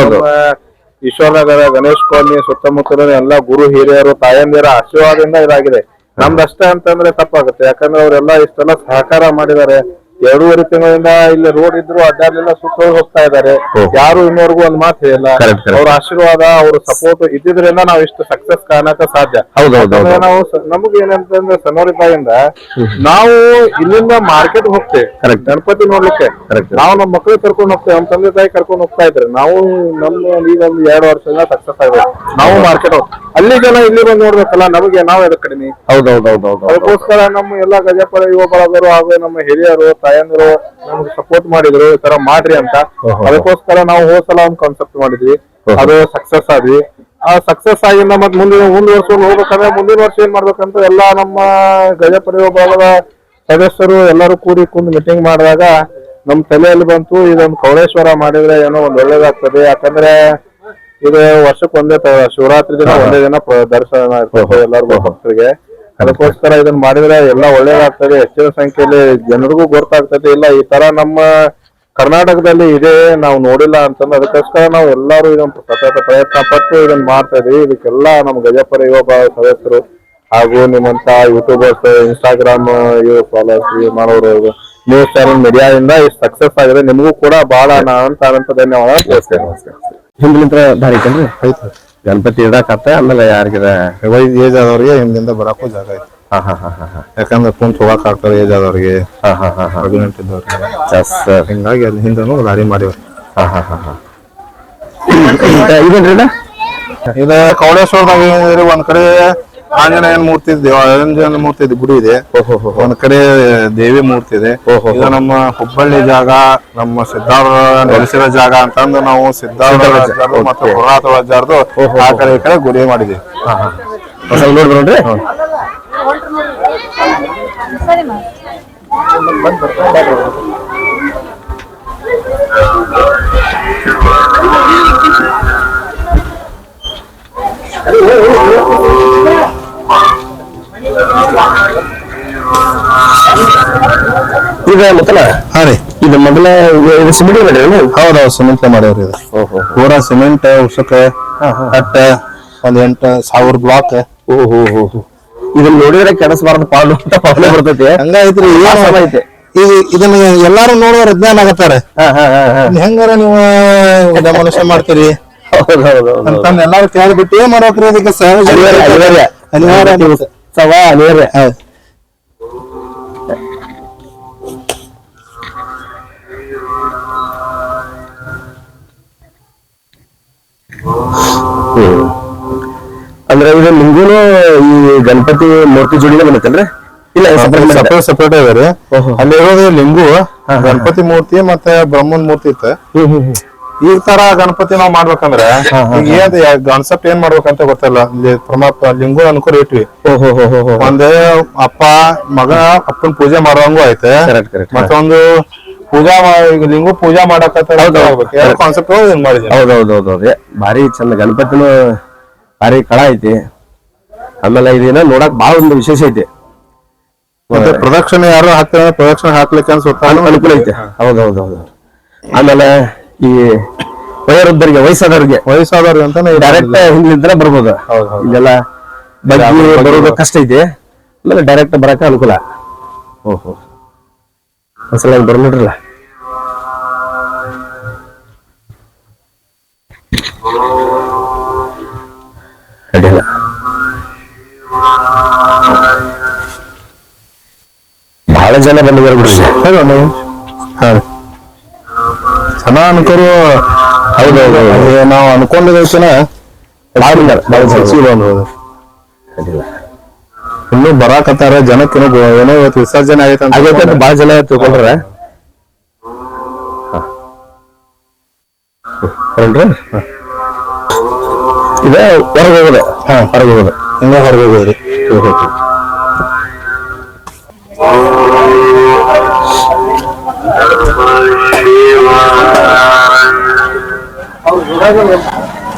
ಈಶ್ವರನಗರ ಗಣೇಶ್ ಕಾಲನಿ ಸುತ್ತಮುತ್ತಲ ಎಲ್ಲ ಗುರು ಹಿರಿಯರು ತಾಯಂದಿರ ಆಶೀರ್ವಾದದಿಂದ ಇದಾಗಿದೆ. ನಮ್ದಷ್ಟೇ ಅಂತಂದ್ರೆ ತಪ್ಪಾಗುತ್ತೆ. ಯಾಕಂದ್ರೆ ಅವರೆಲ್ಲ ಇಷ್ಟೆಲ್ಲ ಸಹಕಾರ ಮಾಡಿದ್ದಾರೆ. ಎರಡೂವರೆ ತಿಂಗಳಿಂದ ಇಲ್ಲಿ ರೋಡ್ ಇದ್ರು ಅಡ್ಡಾಡ್ಲೆಲ್ಲ ಸುತ್ತ ಹೋಗ್ತಾ ಇದ್ದಾರೆ. ಯಾರು ಇನ್ನೋರ್ಗೂ ಒಂದ್ ಮಾತು ಹೇಳಿಲ್ಲ. Correct, correct. ಅವ್ರ ಆಶೀರ್ವಾದ ಅವ್ರ ಸಪೋರ್ಟ್ ಇದ್ದಿದ್ರಿಂದ ನಾವ್ ಇಷ್ಟು ಸಕ್ಸಸ್ ಕಾಣಕ ಸಾಧ್ಯ. ಹೌದು, ಹೌದು, ನಾವು ನಮ್ಗೆ ಏನಂತಂದ್ರೆ ಸಣ್ಣವರಿದ್ದಾಗಿಂದ ನಾವು ಇಲ್ಲಿಂದ ಮಾರ್ಕೆಟ್ ಹೋಗ್ತೇವೆ. Correct. ಗಣಪತಿ ನೋಡ್ಲಿಕ್ಕೆ. Correct. ನಾವು ನಮ್ಮ ಮಕ್ಕಳು ಕರ್ಕೊಂಡು ಹೋಗ್ತೇವೆ ನಮ್ಮ ತಂದೆ ತಾಯಿ ಕರ್ಕೊಂಡು ಹೋಗ್ತಾ ಇದ್ರೆ ನಾವು ನಮ್ಮ ಈಗ ಒಂದು ಎರಡು ವರ್ಷದಿಂದ ಸಕ್ಸಸ್ ಆಗ್ಬೇಕು. ನಾವು ಮಾರ್ಕೆಟ್ ಅಲ್ಲಿ ಜನ ಇಲ್ಲಿ ಬಂದು ನೋಡ್ಬೇಕಲ್ಲ ನಮಗೆ ನಾವು ಎದ ಕಡಿಮೆ? ಹೌದೌದೌದೌದು ಅದಕ್ಕೋಸ್ಕರ ನಮ್ಮ ಎಲ್ಲಾ ಗಜಪರ ಯುವ ಬಳಗರು ಹಾಗೂ ನಮ್ಮ ಹಿರಿಯರು ತಾಯಂದಿರು ನಮ್ಗೆ ಸಪೋರ್ಟ್ ಮಾಡಿದ್ರು ಈ ತರ ಮಾಡ್ರಿ ಅಂತ. ಅದಕ್ಕೋಸ್ಕರ ನಾವು ಹೋದ್ಸಲ ಒಂದ್ ಕಾನ್ಸೆಪ್ಟ್ ಮಾಡಿದ್ವಿ. ಅದು ಸಕ್ಸಸ್ ಆದ್ವಿ. ಆ ಸಕ್ಸಸ್ ಆಗಿಂದ ಮತ್ತೆ ಮುಂದಿನ ವರ್ಷ ಹೋಗ್ಬೇಕಂದ್ರೆ ಮುಂದಿನ ವರ್ಷ ಏನ್ ಮಾಡ್ಬೇಕಂತ ಎಲ್ಲಾ ನಮ್ಮ ಗಜಪರಿ ಬಳಗದ ಸದಸ್ಯರು ಎಲ್ಲರೂ ಕೂಡಿ ಕುಂದು ಮೀಟಿಂಗ್ ಮಾಡಿದಾಗ ನಮ್ ತಲೆಯಲ್ಲಿ ಬಂತು ಇದೊಂದು ಕೌಳೇಶ್ವರ ಮಾಡಿದ್ರೆ ಏನೋ ಒಂದ್ ಒಳ್ಳೇದಾಗ್ತದೆ. ಯಾಕಂದ್ರೆ ಇದು ವರ್ಷಕ್ಕೆ ಒಂದೇ ತ- ಶಿವರಾತ್ರಿ ದಿನ ಒಂದೇ ದಿನ ದರ್ಶನ ಇರ್ತದೆ ಎಲ್ಲರಿಗೂ ಭಕ್ತರಿಗೆ. ಅದಕ್ಕೋಸ್ಕರ ಇದನ್ನ ಮಾಡಿದ್ರೆ ಎಲ್ಲ ಒಳ್ಳೇದಾಗ್ತದೆ. ಹೆಚ್ಚಿನ ಸಂಖ್ಯೆಯಲ್ಲಿ ಜನರಿಗೂ ಗೊತ್ತಾಗ್ತದೆ. ಇಲ್ಲ ಈ ತರ ನಮ್ಮ ಕರ್ನಾಟಕದಲ್ಲಿ ಇದೆ ನಾವು ನೋಡಿಲ್ಲ ಅಂತಂದ್ರೆ ಅದಕ್ಕೋಸ್ಕರ ನಾವು ಎಲ್ಲರೂ ಇದನ್ನ ಸತತ ಪ್ರಯತ್ನ ಪಟ್ಟು ಇದನ್ನ ಮಾಡ್ತಾ ಇದೀವಿ. ಇದಕ್ಕೆಲ್ಲ ನಮ್ಮ ಗಜಪರ ಯುವ ಭಾಗ ಸದಸ್ಯರು ಹಾಗೂ ನಿಮ್ಮಂತ ಯೂಟ್ಯೂಬರ್ಸ್ ಇನ್ಸ್ಟಾಗ್ರಾಮ್ ಫಾಲೋವರ್ಸ್ ಮಾಡೋರು ನ್ಯೂಸ್ ಚಾನಲ್ ಮೀಡಿಯಾದಿಂದ ಇಷ್ಟು ಸಕ್ಸಸ್ ಆಗಿದೆ. ನಿಮಗೂ ಕೂಡ ಬಹಳ ಅನಂತ ಅನಂತ ಧನ್ಯವಾದ ಐತೇನ್ರಿ? ಗಣಪತಿ ಇಡಾಕತ್ತ ಆಮೇಲೆ ಯಾರಿಗಿದ? ವಯಸ್ಸು ಏಜ್ ಆದವ್ರಿಗೆ ಹಿಂದಿಂದ ಬರಾಕು ಜಾಗ ಐತಿ. ಹಾ ಹಾ ಹಾ ಹಾ ಹಾ. ಯಾಕಂದ್ರೆ ಕುಂತ ಹೋಗಕ್ ಆಗ್ತಾರೆ ಏಜ್ ಆದವ್ರಿಗೆ. ಹಾ ಹಾ ಹಾ ಹಾ. ಪ್ರೆಗ್ನೆಂಟ್ ಇದ್ದವ್ರಿಗೆ. ಎಸ್ ಸರ್ ಹಿಂಗಾಗಿ ಅಲ್ಲಿ ಹಿಂದನು ದಾರಿ ಮಾಡಿವ್ರಿ. ಹಾ ಹಾ ಹಾ ಹಾ. ಇದೇನ್ರಿ ಇದ ಕೌಳೇಶ್ವರದಾಗ ಏನಿದೆ ಒಂದ್ ಕಡೆ ಆಂಜನೇಯನ ಮೂರ್ತಿ ಇದೆ ಆಂಜನೇಯನ ಮೂರ್ತಿ ಇದೆ ಗುಡಿ ಇದೆ. ಒಂದ್ ಕಡೆ ದೇವಿ ಮೂರ್ತಿ ಇದೆ. ಇದು ನಮ್ಮ ಹುಬ್ಬಳ್ಳಿ ಜಾಗ ನಮ್ಮ ಸಿದ್ಧಾರ್ಥ ನೆಲೆಸಿರೋ ಜಾಗ ಅಂತಂದು ನಾವು ಸಿದ್ಧಾರ್ಥ ಮತ್ತು ಪುರಾತ ರಾಜರ್ದು ಆ ಕಡೆ ಈ ಕಡೆ ಗುಡಿ ಮಾಡಿದ್ವಿ ನೋಡ್ರಿ. ಸರಿ ಹಾ ರೀ. ಇದು ಮೊದಲ ಸಿಮೆಂಟ್ ಇದು? ಹೌದು ಹೌದು ಸಿಮೆಂಟ್ ಮಾಡ್ಯಾವ್ರಿ ಇದು. ಪೂರಾ ಸಿಮೆಂಟ್ ಉಸುಕ ಒಂದ್ ಎಂಟ ಸಾವಿರ ಬ್ಲಾಕ್. ಓಹೋ ಹೋ ಇದನ್ನ ನೋಡಿದ್ರೆ ಕೆಡಸಬಾರ್ದು ಪಾಲು ಅಂತ ಪಾಲು ಬರ್ತೈತಿ. ಆ ಸಮ ಐತೆ. ಈಗ ಇದನ್ನ ಎಲ್ಲಾರು ನೋಡುವ ಅಜ್ಞಾನ ಆಗತ್ತಾರ. ಹೆಂಗಾರ ನೀವು ಮನುಷ್ಯ ಮಾಡ್ತೀರಿ? ಅಂತಂದ್ ಎಲ್ಲಾರು ಕೇಳ್ಬಿಟ್ಟು ಏನ್ ಮಾಡ್ಬೇಕ್ರಿ ಅದಕ್ಕೆ ಸಹಜ ಅನಿವಾರ್ಯ ಅನಿವಾರ್ಯ. ಸವಾ. ಅನಿವಾರ್ಯ. ಅಂದ್ರೆ ಇದು ನಿಮ್ಗೂನು ಈ ಗಣಪತಿ ಮೂರ್ತಿ ಜೋಡಿನೇ ಬಂದೈತಲ್ರಿ ಇಲ್ಲ. ಸಪರೇಟ್ ಸಪರೇಟ್ ಇದಾರೆ ರೀ. ಅಲ್ಲಿ ಇರೋದು ಲಿಂಗು ಗಣಪತಿ ಮೂರ್ತಿ ಮತ್ತೆ ಬ್ರಹ್ಮನ್ ಮೂರ್ತಿ ಇತ್ತು. ಈ ತರ ಗಣಪತಿ ನಾವ್ ಮಾಡ್ಬೇಕಂದ್ರೆ ಈಗ ಏನ್ ಕಾನ್ಸೆಪ್ಟ್ ಏನ್ ಮಾಡ್ಬೇಕಂತ ಗೊತ್ತಿಲ್ಲ. ಪರಮಾತ್ಮ ಲಿಂಗು ಅನುಕೂಲ ಇಟ್ವಿ. ಒಂದೇ ಅಪ್ಪ ಮಗ ಅಪ್ಪನ ಪೂಜೆ ಮಾಡೋಂಗು ಐತೆ. ಮತ್ತೊಂದು ಪೂಜಾ ಲಿಂಗು ಪೂಜಾ ಮಾಡಕತ್ತ ಕಾನ್ಸೆಪ್ಟ್ ಮಾಡಿದ್ವಿ ಭಾರಿ ಚಂದ ಗಣಪತಿನೂ ಭಾರಿ ಕಳ ಐತಿ. ಆಮೇಲೆ ಇದೇನ ನೋಡಕ್ ಬಾಳ ಒಂದು ವಿಶೇಷ ಐತಿ. ಮತ್ತೆ ಪ್ರದಕ್ಷಿಣೆ ಯಾರು ಹಾಕ್ತಾರೆ? ಪ್ರದಕ್ಷಿಣೆ ಹಾಕ್ಲಿಕ್ಕೆ ಅನ್ಸುತ್ತ ಅನುಕೂಲ ಐತೆ. ಹೌದೌದೌದು. ಆಮೇಲೆ ಈ ವಯೋವೃದ್ಧರಿಗೆ ವಯಸ್ಸಾದವ್ರಿಗೆ. ವಯಸ್ಸಾದವ್ರಿಗೆ ಅಂತ ಡೈರೆಕ್ಟ್ ಹಿಂದಿದ್ರೆ ಬರ್ಬೋದು. ಹೌದ್ ಹೌದ್. ಇಲ್ಲೆಲ್ಲ ಬಗ್ಗಿ ಬರೋದು ಕಷ್ಟ ಐತಿ. ಆಮೇಲೆ ಡೈರೆಕ್ಟ್ ಬರಕ ಅನುಕೂಲ. ಓಹೋ. ಒಂದ್ಸಲ ಬರ್ ನೋಡ್ರಲ್ಲ ಅಡ್ಡಿಲ್ಲ. ಬಹಳ ಜನ ಬಂದಿದ್ದಾರೆ ಬಿಡ್ರಿ ಹೌದು ಹಾಂ. ಜನ ಹೌದು ನಾವು ಅನ್ಕೊಂಡಿದ್ದೇವೆ ಜನ ಭಾಳ ಬಂದಾರ ಭಾಳ ಜನ ಅಡ್ಡಿಲ್ಲ. ಇನ್ನೂ ಬರಾಕತ್ತಾರ ಜನಕ್ಕೆ ಏನೋ ಇವತ್ತು ವಿಸರ್ಜನೆ ಆಗೈತೆ ಅಂತ ಬಹಳ ಜನ ತಿಳ್ಕೊಂಡ್ರ. ಇದ ಹೊರಗೆ ಹೋಗೋದು. ಹಾ. ಹೊರಗೆ ಹೋಗೋದು. ಹಿಂಗ ಹೊರಗೆ ಹೋಗ್ರಿ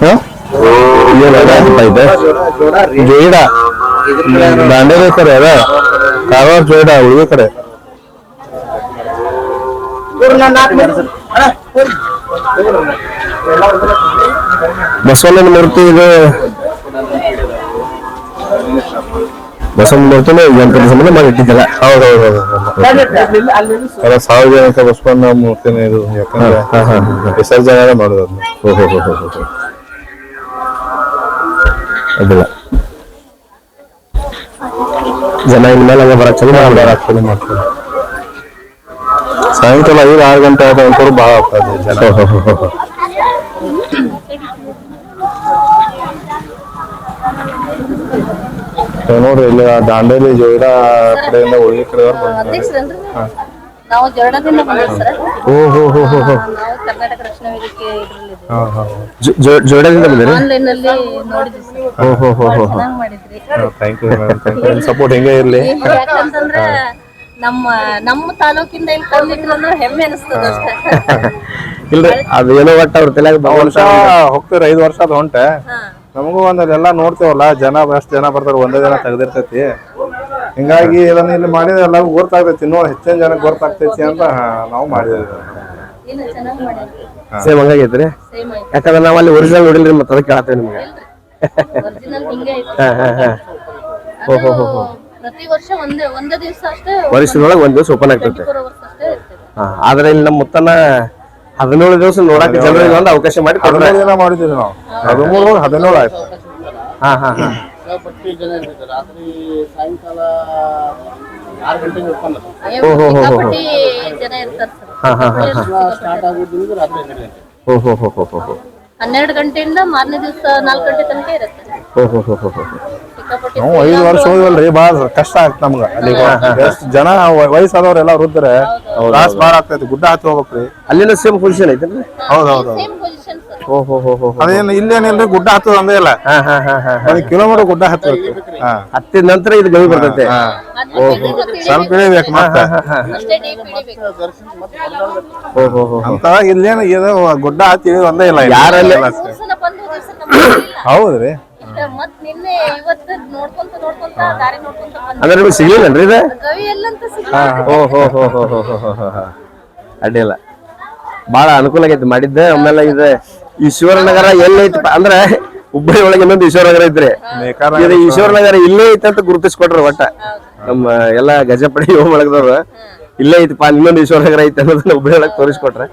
ಹಾ? ದಾಂಡೇಲಿ ಕಡೆ ಅದ? ಕಾರವಾರ ಜೋಯಿಡ ಉಳಿದ ಕಡೆ. ಬಸವಣ್ಣನ ಮೂರ್ತಿ ಇದು. ಬಸವಣ್ಣ ಮೂರ್ತಿನ ಯಂತ್ರದ ಸಂಬಂಧ ಮಾಡಿ ಇಟ್ಟಿದ್ದಿಲ್ಲ. ಹೌದು ಹೌದು ಹೌದು ಸಾರ್ವಜನಿಕ ಬಸವಣ್ಣ ಮೂರ್ತಿನ ಇದು ಯಾಕಂದ್ರೆ. ವಿಸರ್ಜನೆ ಮಾಡೋದು ಅದನ್ನ ಓಹೋ ಹೋ ಹೋ ಹೋ ಅದಿಲ್ಲ ಜನ ಇನ್ಮೇಲೆ ಹಂಗ ಬರಕ್ ಚಲೋ ಮಾಡ್ಯಾರ ಚಲೋ ಮಾಡ್ತಾರೆ. ಸಾಯಂಕಾಲ ಐದು ಆರು ಗಂಟೆ ಆದ ಅಂತವ್ರು ಭಾಳ ಆಗ್ತದೆ ಜನ. ನೋಡ್ರಿ ಇಲ್ಲಿ ಆ ದಾಂಡೇಲಿ ಜೋಯಿರ ಕಡೆಯಿಂದ ಉಳಿದ ಕಡೆಯವ್ರು ಬಂದ್ರೆ ನಾವು ಜರಡದಿಂದ ಬಂದಿವಿ ಸರ್. ಓ ಹೋ ಹೋ ಹೋ ಹೋ. ನಾವು ಕರ್ನಾಟಕ ರಕ್ಷಣಾ ವೇದಿಕೆ ಇದ್ರಲ್ಲಿ ಹಾ ಹಾ. ಜೊ- ಜೊ- ಜೋಡದಿಂದ ಬಂದಿರಿ? ಆನ್ಲೈನ್ ಅಲ್ಲಿ ನೋಡಿದ್ವಿ ಸರ್. ಓ ಹೋ ಹೋ ಹೋ ಚೆನ್ನಾಗಿ ಮಾಡಿದ್ರಿ. Thank you thank you support ಹಿಂಗೆ ಇರಲಿ? ಯಾಕಂತಂದ್ರೆ ನಮ್ಮ ನಮ್ಮ ತಾಲೂಕಿಂದ ಇಲ್ಲಿ ತಂದಿಟ್ರಂದ್ರೆ ಹೆಮ್ಮೆ ಅನಿಸ್ತದ ಅಷ್ಟೇ. ಇಲ್ರಿ ಅದು ಏನೋ ಒಟ್ಟ ಅವ್ರ ತಲೆಗೆ ವರ್ಷ ಹೋಗ್ತೀರಿ ಐದು ವರ್ಷ ಅದು ಹೊಂಟೆ. ನಮಗೂ ಒಂದೆಲ್ಲ ನೋಡ್ತೇವಲ್ಲ ಜನ ಎಷ್ಟು ಜನ ಬರ್ತಾರೆ ಒಂದೇ ಜನ ತೆಗ್ದಿರ್ತೈತಿ. ಹಿಂಗಾಗಿ ಇದನ್ನ ಇಲ್ಲಿ ಮಾಡಿದ್ರೆ ಎಲ್ಲರಿಗೂ ಗೊತ್ತಾಗ್ತೈತಿ ನೋಡಿ ಹೆಚ್ಚಿನ ಜನಕ್ಕೆ ಗೊತ್ತಾಗ್ತೈತಿ ಅಂತ ನಾವು ಮಾಡಿದ್ವಿ ಇಲ್ಲ ಚೆನ್ನಾಗಿ ಮಾಡಿದ್ರಿ? ಸೇಮ್ ಹಂಗಾಗೈತ್ರಿ ಯಾಕಂದ್ರೆ ನಾವು ಅಲ್ಲಿ ಒರಿಜಿನಲ್ ನೋಡಿಲ್ರಿ ಮತ್ತೆ ಅದಕ್ಕೆ ಕೇಳತ್ತೇವೆ ನಿಮ್ಗೆ. ಐತಿ ಹಾ ಹಾ ಹಾ. ಅದು ಪ್ರತಿ ವರ್ಷ ಒಂದೇ ಒಂದೇ ದಿವಸ ಅಷ್ಟೇ ವರ್ಷದೊಳಗೆ ಒಂದ್ ದಿವಸ ಓಪನ್ ಆಗ್ತೈತೆ. ಹಾ ಆದ್ರೆ ಇಲ್ಲಿ ನಮ್ಮ ಮುತ್ತನ ಹದಿನೇಳು ದಿವಸ ನೋಡಕ್ಕೆ ಜನರಿಗೆ ಒಂದು ಅವಕಾಶ ಮಾಡಿ ಕೊಡ್ತಾರೆ. ಮಾಡಿದ್ವಿ ನಾವು. ಹದಿಮೂರು ಹದಿನೇಳು ಆಯ್ತು. ಹಾ ಹಾ ಹಾ. ರಾತ್ರಿ ಸಾಯಂಕಾಲ ಆರು ಗಂಟೆಗೆ ಓಪನ್ ಸಿಕ್ಕಾಪಟ್ಟಿ ಜನ ಇರ್ತಾರೆ ಸರ್ ಹಾ ಹಾ ಹಾ ಹಾ ಸ್ಟಾರ್ಟ್ ಆಗೋದ್ರಿಂದ ರಾತ್ರಿ ಹನ್ನೆರಡು ಗಂಟೆ ಹೋ ಹೋ ಹೋ ಹೋ ಹೋ ಹೋ ಹನ್ನೆರಡು ಗಂಟೆಯಿಂದ ಮಾರನೇ ದಿವಸ ನಾಲ್ಕು ಗಂಟೆ ತನಕ ಇರುತ್ತೆ ಹೋ ಹೋ ಹೋ ಹೋ ಹೋ ಸಿಕ್ಕಾಪಟ್ಟಿ ನಾವು ಐದು ವರ್ಷ ಹೋಗಿವಲ್ರಿ ಬಾಳ ಕಷ್ಟ ಆಗ್ತ ನಮ್ಗ. ಅಲ್ಲಿ ಎಷ್ಟು ಜನ ವಯಸ್ಸಾದವ್ರೆಲ್ಲ ವೃದ್ಧರೆ ಲಾಸ್ ಬಾಳ ಆಗ್ತೈತಿ ಗುಡ್ಡ ಹತ್ತಿ ಹೋಗ್ಬೇಕ್ರಿ. ಅಲ್ಲಿನ ಸೇಮ್ ಪೊಸಿಷನ್ ಐತಿ ಹೌದೌದು ಓಹೋ ಹೋ ಹೋ ಅದೇನು ಇಲ್ಲೇನಿಲ್ಲ ಗುಡ್ಡ ಹತ್ತದ ಅಂದೇ ಇಲ್ಲ. ಒಂದು ಕಿಲೋಮೀಟರ್ ಗುಡ್ಡ ಹತ್ತಬೇಕು. ಹತ್ತಿದ ನಂತರ ಇದು ಗವಿ ಬರ್ತೈತೆ. ಓಹೋ. ಸ್ವಲ್ಪ ಇಳಿಬೇಕು ಮತ್ತೆ ಓಹೋ ಹೋ ಅಂತ ಇಲ್ಲೇನು ಇದು ಗುಡ್ಡ ಹತ್ತಿ ಒಂದೇ ಇಲ್ಲ ಯಾರಲ್ಲಿ? ಹೌದ್ರಿ. ನಿನ್ನೆ ಇವತ್ತು ಇದು? ಅಡ್ಡಿಲ್ಲ ಭಾಳ ಅನುಕೂಲ ಆಗೈತಿ ಮಾಡಿದ್ದೆ. ಆಮೇಲೆ ಇದು ಈಶ್ವರ ನಗರ ಎಲ್ಲೈತಪ್ಪ ಅಂದ್ರೆ ಹುಬ್ಬಳ್ಳಿ ಒಳಗೆ ಇನ್ನೊಂದು ಈಶ್ವರ ನಗರ ಐತ್ರಿ. ಇದು ಈಶ್ವರ ನಗರ ಇಲ್ಲೇ ಐತೆ ಅಂತ ಗುರುತಿಸ್ಕೊಟ್ರು ಒಟ್ಟ. ನಮ್ಮ ಎಲ್ಲ ಗಜಪಡಿ ಒಳಗದವ್ರು. ಇಲ್ಲೇ ಐತಪ್ಪ ಇನ್ನೊಂದು ಈಶ್ವರ ನಗರ ಐತೆ ಅನ್ನೋದನ್ನ ಹುಬ್ಬಳ್ಳಿ ಒಳಗೆ ತೋರಿಸ್ಕೊಟ್ರೆ.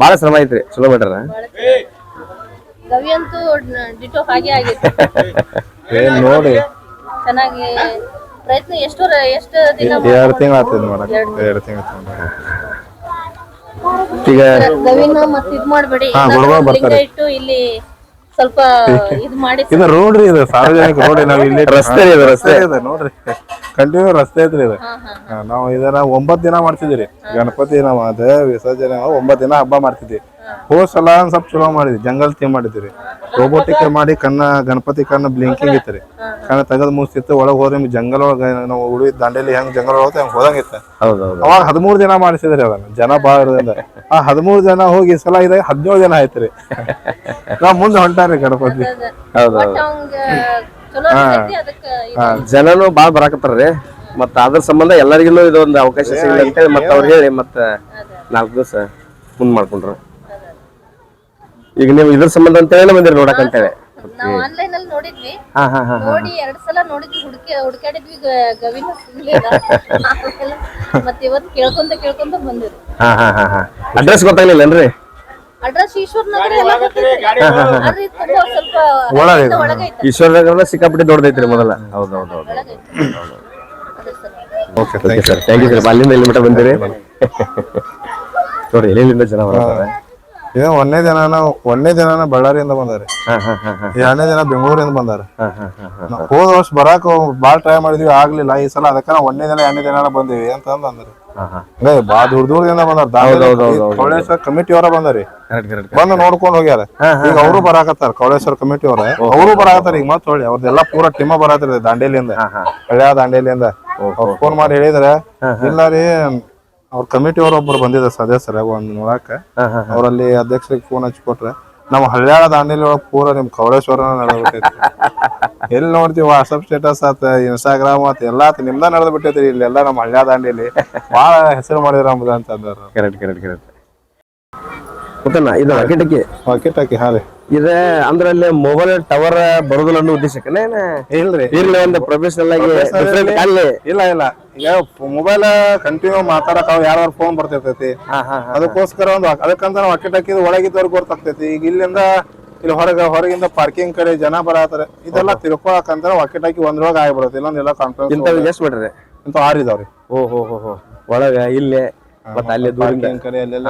ಭಾಳ ಶ್ರಮ ಐತ್ರಿ ಚಲೋ ಮಾಡ್ಯಾರ. ಗವಿ ಅಂತೂ ಡಿಟೋ ಹಾಗೆ ಆಗಿತ್ತು. ಏನ್ ನೋಡಿ. ಚೆನ್ನಾಗಿ ಪ್ರಯತ್ನ ಎಷ್ಟು ರ- ಎಷ್ಟು ದಿನ ಎರಡು ತಿಂಗಳು ಆಗ್ತದೆ ಮಾಡಕ್ ಎರಡು ತಿಂಗಳು ಈಗ ಗವಿನ ಮತ್ತೆ ಇದ್ ಮಾಡಬೇಡಿ. ಹಾ, ಗುರುಗಳು ಬರ್ತಾರೆ. ಇಟ್ಟು ಇಲ್ಲಿ ಸ್ವಲ್ಪ ಇದು ಮಾಡಿ ಇದು ರೋಡ್ ರೀ ಇದು ಸಾರ್ವಜನಿಕ ರೋಡ್ ನಾವು ಇಲ್ಲಿ ರಸ್ತೆ ಇದೆ ರಸ್ತೆ. ಇದೆ ನೋಡ್ರಿ. ಕಂಟಿನ್ಯೂ ರಸ್ತೆ ಐತ್ರಿ ಇದು. ನಾವು ಇದನ್ನ ಒಂಬತ್ ದಿನ ಮಾಡ್ತಿದ್ರಿ ಗಣಪತಿ ನಮ್ಮ ಅದ ವಿಸರ್ಜನೆ ಒಂಬತ್ ದಿನ ಹಬ್ಬ ಮಾಡ್ತಿದ್ವಿ ಹೋದ್ ಸಲ ಸ್ವಲ್ಪ ಚಲೋ ಮಾಡಿದ್ವಿ. ಜಂಗಲ್ ಥೀಮ್ ಮಾಡಿದ್ವಿ ರೋಬೋಟಿಕ್ ಮಾಡಿ ಕಣ್ಣ ಗಣಪತಿ ಕಣ್ಣ ಬ್ಲಿಂಕಿಂಗ್ ಇತ್ತು ರೀ. ಕಣ್ಣ ತೆಗೆದು ಮುಗಿಸ್ತಿತ್ತು ಒಳಗ್ ಹೋದ್ರೆ ನಿಮ್ಗೆ ಜಂಗಲ್ ಒಳಗ ನಾವು ಉಳಿ ದಾಂಡೇಲಿ ಹೆಂಗ್ ಜಂಗಲ್ ಒಳಗೆ ಹೆಂಗ್ ಹೋದಂಗಿತ್ತು. ಹೌದೌದು. ಅವಾಗ ಹದಿಮೂರು ದಿನ ಮಾಡಿಸಿದ್ರಿ ಅದನ್ನ. ಜನ ಭಾಳ ಇರೋದ್ರಿಂದ. ಆ ಹದಿಮೂರು ಜನ ಹೋಗಿ ಈ ಸಲ ಇದೆ ಹದಿನೇಳು ಜನ ಆಯ್ತ್ರಿ ನಾವ್ ಮುಂದೆ ಹೊಂಟಾರೆ ಗಣಪತಿ ಹೌದೌದು. ಹಾ. ಜನನು ಬಾಳ ಬರಾಕತ್ತಾರ್ರಿ ಮತ್ತ ಅದ್ರ ಸಂಬಂಧ ಎಲ್ಲರಿಗೂ ಇದೊಂದು ಅವಕಾಶ ಸಿಗಲಿ ಅಂತೇಳಿ ಮತ್ತ ಅವ್ರು ಹೇಳಿ ಮತ್ತ ನಾಲ್ಕು ದಿವಸ ಮುಂದ್ ಮಾಡ್ಕೊಂಡ್ರು. ಈಗ ನೀವು ಇದ್ರ ಸಂಬಂಧ ಅಂತೇಳಿ ಬಂದಿರಿ ನೋಡಕ್ ಅಂತೇಳಿ. ನಾವ್ ಆನ್ಲೈನ್ ಅಲ್ಲಿ ನೋಡಿದ್ವಿ. ಹಾ ಹಾ ಹಾ ನೋಡಿ ಎರಡ್ ಸಲ ನೋಡಿದ್ವಿ ಹುಡುಕಿ ಹುಡುಕಾಡಿದ್ವಿ ಗ- ಗವಿನ ಸಿಗ್ಲಿಲ್ಲ. ಆಮೇಲೆ ಮತ್ ಇವತ್ ಕೇಳ್ಕೊಂತ ಕೇಳ್ಕೊಂತ ಬಂದಿರಿ ಹಾ ಹಾ ಹಾ ಅಡ್ರೆಸ್ ಅಡ್ರೆಸ್ ಗೊತ್ತಾಗ್ಲಿಲ್ಲನ್ರಿ ಅಡ್ರೆಸ್ ಈಶ್ವರ್ ನಗರ ಒಳಗೆ ಐತೆ. ಈಶ್ವರನಗರ ಸಿಕ್ಕಾಪಟ್ಟೆ ದೊಡ್ಡದೈತ್ರಿ ಮೊದಲ. ಹೌದು ಹೌದು ಹೌದು. Okay okay sir thank you sir. ಅಲ್ಲಿಂದ ಇಲ್ಲಿ ಮಟ್ಟ ಬಂದಿರಿ. ನೋಡಿ ಎಲ್ಲಿಂದ ಜನ ಬರ್ತಾರೆ ಇದು ಒಂದನೇ ದಿನ ಒಂದನೇ ದಿನ ಬಳ್ಳಾರಿಯಿಂದ ಬಂದಾರೆ. ಹಾ ಹಾ ಹಾ ಹಾ. ಎರಡನೇ ದಿನ ಬೆಂಗಳೂರಿಂದ ಬಂದಾರೆ. ಹಾ ಹಾ ಹಾ ಹಾ ನಾವ್ ಹೋದ ವರ್ಷ ಬರಾಕ ಬಾಳ್ ಟ್ರೈ ಮಾಡಿದ್ವಿ ಆಗ್ಲಿಲ್ಲ. ಈ ಸಲ ಅದಕ್ಕ ಒಂದೇ ಒಂದನೇ ದಿನ ಎರಡನೇ ದಿನ ಬಂದಿವಿ ಅಂತ ಅಂದ್ರಿ. ಬಾ ದೂರ ದೂರದಿಂದ ಬಂದಾರ. ಕೌಳೇಶ್ವರ ಕಮಿಟಿ ಅವರ ಬಂದಾರಿ ಕರೆಕ್ಟ್ ಕರೆಕ್ಟ್ ಬಂದು ನೋಡ್ಕೊಂಡು ಹೋಗ್ಯಾರ. ಈಗ ಅವರು ಬರಾಕತ್ತಾರ ಕೌಳೇಶ್ವರ ಕಮಿಟಿ ಅವ್ರ. ಅವರು ಬರಾಕತ್ತಾರ ಈಗ ಮತ್ ಹೊಳ್ಳಿ ಅವ್ರದೆಲ್ಲ ಪೂರ ಟೀಮ ಬರಾತ್ರಿ ದಾಂಡೇಲಿಯಿಂದ. ಹಾ ಹಾ. ದಾಂಡೇಲಿಯಿಂದ. ಫೋನ್ ಮಾಡಿ ಹೇಳಿದ್ರ ಇಲ್ಲ ರೀ ಅವ್ರ ಕಮಿಟಿ ಅವ್ರ ಒಬ್ರು ಬಂದಿದ್ರ ಸದಸ್ಯರ ಒಂದ್ ನೋಡಾಕ ಅವರಲ್ಲಿ ಅಧ್ಯಕ್ಷರಿಗೆ ಫೋನ್ ಹಚ್ಚಿ ಕೊಟ್ರೆ ನಮ್ಮ ಹಳ್ಯಾಳ ದಾಂಡೇಲಿ ಒಳಗೆ ಪೂರ ನಿಮ್ ಕೌಡೇಶ್ವರ ನಡೆದ್ಬಿಟ್ಟೈತಿ ಎಲ್ಲಿ ನೋಡ್ತೀವಿ ವಾಟ್ಸಪ್ ಸ್ಟೇಟಸ್ ಆತ ಇನ್ಸ್ಟಾಗ್ರಾಮ್ ಆತ ಎಲ್ಲಾ ಆತ ನಿಮ್ದ ನಡೆದ್ ಇಲ್ಲಿ ಇಲ್ಲೆಲ್ಲ ನಮ್ಮ ಹಳ್ಯಾ ದಾಂಡೇಲಿ. ಬಾಳ ಹೆಸರು ಮಾಡಿದ್ರ ಅಂಬುದ ಕರೆಕ್ಟ್ ಕರೆಕ್ಟ್ ಕರೆಕ್ಟ್ ಇದು ಹಾಕಿ. ಹಾಕಿ ಹಾ ರೀ ಇದೆ ಅಂದ್ರೆ ಅಲ್ಲಿ ಮೊಬೈಲ್ ಟವರ್ ಬರೋದಿಲ್ಲ ಅನ್ನೋ ಉದ್ದೇಶಕ್ಕೆ ಇಲ್ರಿ. ಇರ್ಲಿ ಒಂದು ಪ್ರೊಫೆಷನಲ್ ಆಗಿ different ಅಲ್ಲಿ- ಇಲ್ಲ ಇಲ್ಲ. ಈಗ ಮೊಬೈಲ್ ಕಂಟಿನ್ಯೂ ಮಾತಾಡಕ್ ಅವ್ ಯಾರು ಫೋನ್ ಬರ್ತಿರ್ತೈತಿ. ಅದಕ್ಕೋಸ್ಕರ ಒಂದು ಅದಕ್ಕಂತ ನಾವು ಅಕ್ಕಿ ಹಾಕಿದ್ ಒಳಗಿದ್ದವ್ರಿಗೆ ಗೊತ್ತಾಗ್ತೈತಿ. ಈಗ ಇಲ್ಲಿಂದ ಇಲ್ಲಿ ಹೊರಗ ಹೊರಗಿಂದ ಪಾರ್ಕಿಂಗ್ ಕಡೆ ಜನ ಬರತಾರೆ ಇದೆಲ್ಲ ತಿಳ್ಕೊಳಕಂತ ಒಕ್ಕಿ ಹಾಕಿ ಒಂದ್ರೊಳಗೆ ಆಗಿಬಿಡುತ್ತೆ. ಇಲ್ಲೊಂದೆಲ್ಲ ಕಾನ್ಫರೆನ್ಸ್ ಇಂಥವ್ ಎಷ್ಟು ಬಿಡ್ರಿ. ಇಂತ ಆರ್ ಇದಾವ್ರಿ. ಓ ಹೋ ಹೋ ಹೋ. ಒಳಗ ಇಲ್ಲೇ. ಮತ್ತೆ ಅಲ್ಲಿ ದೂರಿಂದ. ಪಾರ್ಕಿಂಗ್ ಕಡೆ ಅಲ್ಲೆಲ್ಲ.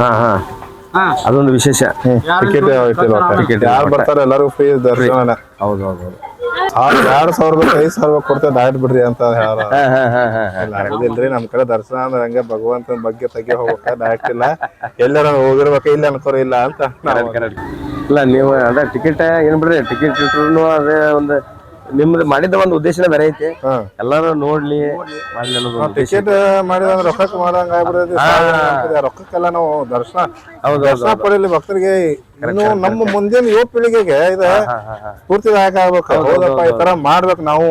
ಹಾ ಹಾ. ಅದೊಂದು ವಿಶೇಷ. ಟಿಕೆಟ್ ಟಿಕೆಟ್ ಯಾರು ಬರ್ತಾರೆ? ಎಲ್ಲರಿಗೂ ಫ್ರೀ ದರ್ಶನ ಹೌದು ಹೌದು ಹೌದು ಎರಡ್ ಸಾವಿರ ರೂಪಾಯಿ ಐದ್ ಸಾವಿರ ರೂಪಾಯಿ ಕೊಡ್ತೇವೆ ದಾಟ್ ಬಿಡ್ರಿ ಅಂತ ಹೇಳ ಹಾ ಹಾ ಹಾ ಹಾ ಹಾ. ಇಲ್ರಿ ನಮ್ ಕಡೆ ದರ್ಶನ ಅಂದ್ರೆ ಹಂಗೆ ಭಗವಂತನ ಬಗ್ಗೆ ತೆಗಿ ಹೋಗ್ಬೇಕ ಡೈರೆಕ್ಟ್ ಇಲ್ಲ. ಎಲ್ಲಾರ ಹೋಗಿರ್ಬೇಕ ಇಲ್ಲ ಅನ್ಕೋರ ಇಲ್ಲ ಅಂತ. ಇಲ್ಲ ನೀವು ಅದ ಟಿಕೆಟ್ ಏನ್ ಬಿಡ್ರಿ? ಟಿಕೆಟ್ ಇಟ್ರು ಅದೇ ಒಂದು ನಿಮ್ದು ಮಾಡಿದ ಒಂದು ಉದ್ದೇಶನೇ ಬೇರೆ ಐತಿ. ಹಾ. ಎಲ್ಲಾರು ನೋಡ್ಲಿ ಮಾಡ್ಲಿ ಅನ್ನೋದು ಒಂದು ಉದ್ದೇಶ ಟಿಕೆಟ್ ಮಾಡಿದ್ರೆ ರೊಕ್ಕಕ್ಕೆ ಮಾಡಂಗ ಆಗ್ಬಿಡೈತಿ ರೊಕ್ಕಕ್ಕೆಲ್ಲ ನಾವು ದರ್ಶನ ಹೌದು ದರ್ಶನ ಪಡೆಯಲಿ ಭಕ್ತರಿಗೆ ಇನ್ನು ನಮ್ಮ ಮುಂದಿನ ಯುವ ಪೀಳಿಗೆಗೆ ಇದು ಹಾ ಹಾ ಹಾ ಸ್ಫೂರ್ತಿದಾಯಕ ಆಗ್ಬೇಕು. ಹೌದಪ್ಪ ಈ ತರ ಮಾಡ್ಬೇಕು ನಾವು.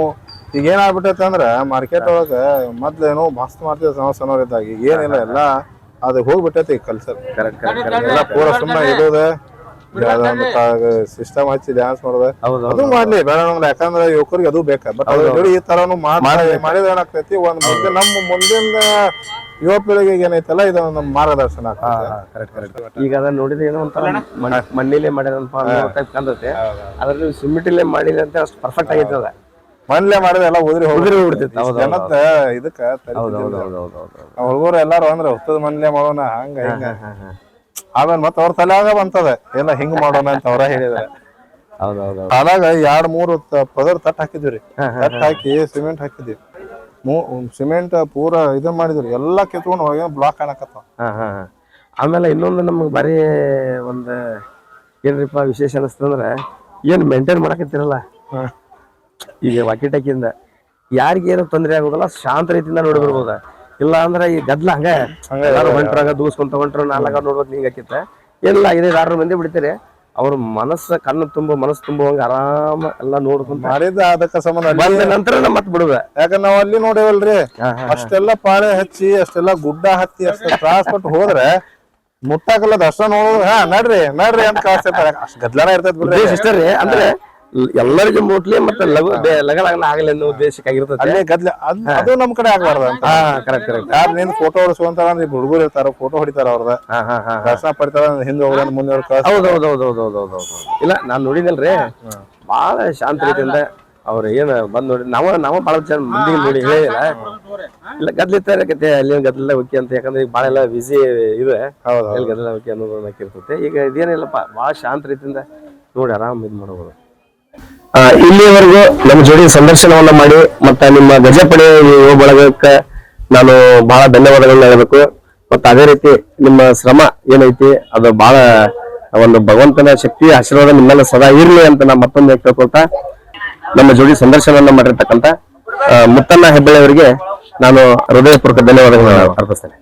ಈಗ ಏನಾಗ್ಬಿಟ್ಟೈತೆ ಅಂದ್ರ ಮಾರ್ಕೆಟ್ ಒಳಗ ಏನೋ ಮಸ್ತ್ ಮಾಡ್ತಿದ್ದ ಸಣ್ಣ ಸಣ್ಣವ್ರ ಇದ್ದಾಗ ಈಗ ಏನಿಲ್ಲ ಎಲ್ಲ ಅದು ಹೋಗ್ಬಿಟ್ಟೈತಿ ಕಲ್ಚರ್ ಕರೆಕ್ಟ್ ಕರೆಕ್ಟ್ ಎಲ್ಲ ಪೂರ ಸುಮ್ಮನೆ ಇರೋದ. ಯಾವ್ದೋ ಒಂದು ಸಿಸ್ಟಮ್ ಹಚ್ಚಿ ಡ್ಯಾನ್ಸ್ ಮಾಡೋದ. ಹೌದು ಅದು ಮಾಡ್ಲಿ ಬೇಡ ನಮ್ಗೆ ಯಾಕಂದ್ರೆ ಯುವಕರಿಗೆ ಅದು ಬೇಕಾ? ಬಟ್ ಈ ತರನು ಮಾಡಿ ಮಾಡಿದ್ರೆ ಏನಾಗ್ತೈತಿ? ಒಂದ್ ಮುಂದೆ ನಮ್ಮ ಮುಂದಿನ ಯುವ ಪೀಳಿಗೆಗೆ ಏನೈತಲ್ಲ ಇದು ನಮ್ಮ ಮಾರ್ಗದರ್ಶನ ಕರೆಕ್ಟ್ ಕರೆಕ್ಟ್ ಈಗ ಅದನ್ನ ನೋಡಿದ್ರೆ ಏನೋ ಒಂಥರ ಮಣ್- ಮಣ್ಣಿಲೆ ಮಾಡಿದಂತ ಟೈಪ್ ಕಾಣ್ತೈತೆ. ಅದ್ರಲ್ಲಿ ಸಿಮೆಂಟಿಲೆ ಮಾಡಿದ್ರೆ ಅಂತ ಅಷ್ಟು ಪರ್ಫೆಕ್ಟ್ ಆಗೈತೆ ಅದ ಮನ್ಲೆ ಮಾಡಿದ್ರೆ ಎಲ್ಲ ಉದ್ರಿ ಉದುರಿ ಹೋಗ್ಬಿಡ್ತೈತಿ, ಹೌದು, ಹೌದು, ಇದಕ್ಕ ಹೌದು ಹೌದು ಹೌದು ಹೌದು ಹೌದು. ನಾವ್ ಹುಡುಗರು ಎಲ್ಲಾರು ಅಂದ್ರೆ ಹುತ್ತದ ಮನ್ಲೆ ಮಾಡೋಣ ಹಂಗ ಹಿಂಗ. ಆಮೇಲೆ ಮತ್ತ ಅವ್ರ ತಲೆಯಾಗ ಬಂತದ. ಎಲ್ಲ ಹಿಂಗ್ ಮಾಡೋಣ ಅಂತ ಅವ್ರ ಹೇಳಿದ ಹೌದು ಹೌದು ಎರಡ್ ಮೂರು ಪದರ್ ತಟ್ ಹಾಕಿದ್ವಿ ರೀ. ತಟ್ ಹಾಕಿ ಸಿಮೆಂಟ್ ಹಾಕಿದ್ವಿ. ಮೂ ಸಿಮೆಂಟ್ ಪೂರ ಇದನ್ ಮಾಡಿದ್ರಿ ಎಲ್ಲಾ ಕಿತ್ಕೊಂಡು ಹೋಗಿ ಬ್ಲಾಕ್ ಕಾಣಕತ್ತಾವ ಹಾ ಹಾ ಹಾ. ಆಮೇಲೆ ಇನ್ನೊಂದು ನಮ್ಗೆ ಬರೀ ಒಂದು ಏನ್ರಿಪ್ಪ ವಿಶೇಷ ಅನಿಸ್ತಂದ್ರೆ ಏನು ಮೇಂಟೈನ್ ಮಾಡಕತ್ತಿರಲ್ಲ. ಈಗ ವಾಕಿಟಾಕಿಂದ ಯಾರಿಗೇನು ಏನು ತೊಂದರೆ ಆಗೋದಲ್ಲ ಶಾಂತ ರೀತಿಯಿಂದ ನೋಡಿ ಬರ್ಬೋದ ಇಲ್ಲ ಅಂದ್ರೆ ಈ ಗದ್ಲ ಹಂಗ ಎಲ್ಲಾರು ಹೊಂಟ್ರಾಗ ದೂಸ್ಕೊಂತ ಹೊಂಟ್ರ ನಾಲ್ಕ ನೋಡ್ಬೇಕು ಹಿಂಗ ಹಾಕಿತ್ತ ಎಲ್ಲ ಐದೈದು ಆರು ಮಂದಿ ಬಿಡ್ತೀರಿ. ಅವ್ರ ಮನಸ್ಸ ಕಣ್ಣು ತುಂಬ ಮನಸ್ಸು ತುಂಬುವಂಗ ಆರಾಮ ಎಲ್ಲ ನೋಡ್ಕೊಂತ ಮಾಡಿದ ಅದಕ್ಕೆ ಸಂಬಂಧ ಬಂದ ನಂತರ ಮತ್ ಬಿಡುವೆ ಯಾಕಂದ್ರೆ ನಾವ್ ಅಲ್ಲಿ ನೋಡೇವಲ್ರಿ? ಅಷ್ಟೆಲ್ಲ ಪಾಳೆ ಹಚ್ಚಿ ಅಷ್ಟೆಲ್ಲ ಗುಡ್ಡ ಹತ್ತಿ ಅಷ್ಟ ತ್ರಾಸ್ ಪಟ್ಟು ಹೋದ್ರೆ ಮುಟ್ಟಾಕಲ್ಲ ದರ್ಶನ ನೋಡೋದು. ಹಾ ನಡ್ರಿ ನಡ್ರಿ ಅಂತ ಕಳ್ಸಿರ್ತಾರೆ ಅಷ್ಟ ಗದ್ಲಾನ ಇರ್ತೈತಿ ಬಿಡ್ರಿ. ಸಿಸ್ಟರ್ ಅಂದ್ರೆ ಎಲ್ಲರಿಗೂ ಮುಟ್ಲಿ ಮತ್ತೆ ಲಘು ಲಗಲಾಗಲ ಆಗಲಿ ಅನ್ನೋ ಉದ್ದೇಶಕ್ಕಾಗಿರ್ತದೆ. ಅಲ್ಲೇ ಗದ್ಲ ಅದ್- ಅದು ನಮ್ ಕಡೆ ಆಗಬಾರ್ದು ಅಂತ. ಕರೆಕ್ಟ್ ಕರೆಕ್ಟ್ ಯಾರು ಫೋಟೋ ಹೊಡಿಸುವಂತ ಹುಡುಗರು ಇರ್ತಾರ ಫೋಟೋ ಹೊಡಿತಾರ ಅವ್ರದ. ಹಾ ಹಾ ಹಾ ದರ್ಶನ ಪಡಿತಾರ ಹಿಂದೆ ಹೋಗೋಣ ಮುಂದೆ ಹೌದು ಹೌದು ಹೌದು ಹೌದು ಹೌದು ಹೌದು ಇಲ್ಲ ನಾನು ನೋಡಿದಲ್ರಿ ಬಹಳ ಶಾಂತ ರೀತಿಯಿಂದ ಅವ್ರು ಏನು ಬಂದ್ ನೋಡಿ ನಾವು ನಾವು ಬಹಳ ಜನ ಮಂದಿ ನೋಡಿ ಹೇಳಿಲ್ಲ. ಇಲ್ಲ ಇರ್ತಾರೆ ಅಲ್ಲಿ ಗದ್ದಲ ಹೋಗಿ ಅಂತ ಯಾಕಂದ್ರೆ ಈಗ ಭಾಳ ಎಲ್ಲ ಬಿಸಿ ಇದೆ ಹೌದು ಎಲ್ಲಿ ಗದ್ದಲ ಅನ್ನೋದು ಈಗ ಇದೇನಿಲ್ಲಪ್ಪ ಬಹಳ ಶಾಂತ ರೀತಿಯಿಂದ ನೋಡಿ ಆರಾಮ್ ಇದು ಮಾಡಬಹುದು ಇಲ್ಲಿವರೆಗೂ ನಮ್ಮ ಜೋಡಿ ಸಂದರ್ಶನವನ್ನ ಮಾಡಿ ಮತ್ತೆ ನಿಮ್ಮ ಗಜಪಡೆ ಬಳಗಕ್ಕೆ ನಾನು ಬಹಳ ಧನ್ಯವಾದಗಳನ್ನ ಹೇಳಬೇಕು. ಮತ್ತೆ ಅದೇ ರೀತಿ ನಿಮ್ಮ ಶ್ರಮ ಏನೈತಿ, ಅದು ಬಹಳ ಒಂದು ಭಗವಂತನ ಶಕ್ತಿ, ಆಶೀರ್ವಾದ ನಿಮ್ಮೆಲ್ಲ ಸದಾ ಇರ್ಲಿ ಅಂತ ನಾ ಮತ್ತೊಂದು ಕೇಳ್ಕೊಳ್ತಾ ನಮ್ಮ ಜೋಡಿ ಸಂದರ್ಶನವನ್ನ ಮಾಡಿರ್ತಕ್ಕಂಥ ಮುತ್ತನ್ನ ಮುತ್ತಣ್ಣ ಹೆಬ್ಬಳ್ಳಿ ಅವರಿಗೆ ನಾನು ಹೃದಯಪೂರ್ವಕ ಧನ್ಯವಾದಗಳನ್ನ ಅರ್ಪಿಸ್ತೇನೆ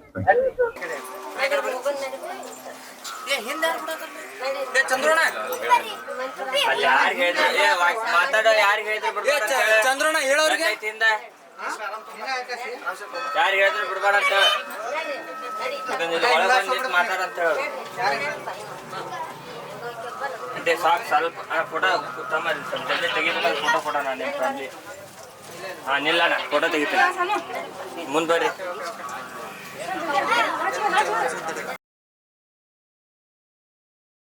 ಯಾರಿಗೆ ಹೇಳಿದ್ರು ಏ ವಾಕ್- ಮಾತಾಡೋ ಯಾರಿಗೆ ಹೇಳಿದ್ರು ಬಿಡ್ಬೇಡ ಚಂದ್ರಣ್ಣ ಹೇಳೋರಿಗೆ? ಯಾರಿಗೆ ಹೇಳಿದ್ರು ಬಿಡ್ಬೇಡ ಅಂತ ಇದನ್ನ ಇಲ್ಲಿ ಒಳಗ್ ಬಂದ್ ನಿಂತ್ ಮಾತಾಡಂತ ಹೇಳು. అంటే ಸಾಕು ಸ್ವಲ್ಪ ಫೋಟೋ ತಮ್ಮ ಸ್ವಲ್ಪ ಜಲ್ದಿ ತೆಗಿಬೇಕಂತ ಫೋಟೋ ಫೋಟೋ ನಾನು ನಿಮ್ಮ ಫ್ಯಾಮಿಲಿ. ಹಾ ನಿಲ್ಲಣ್ಣ ಫೋಟೋ ತೆಗಿತೀನಿ. ಮುಂದ್ ಬರ್ರಿ.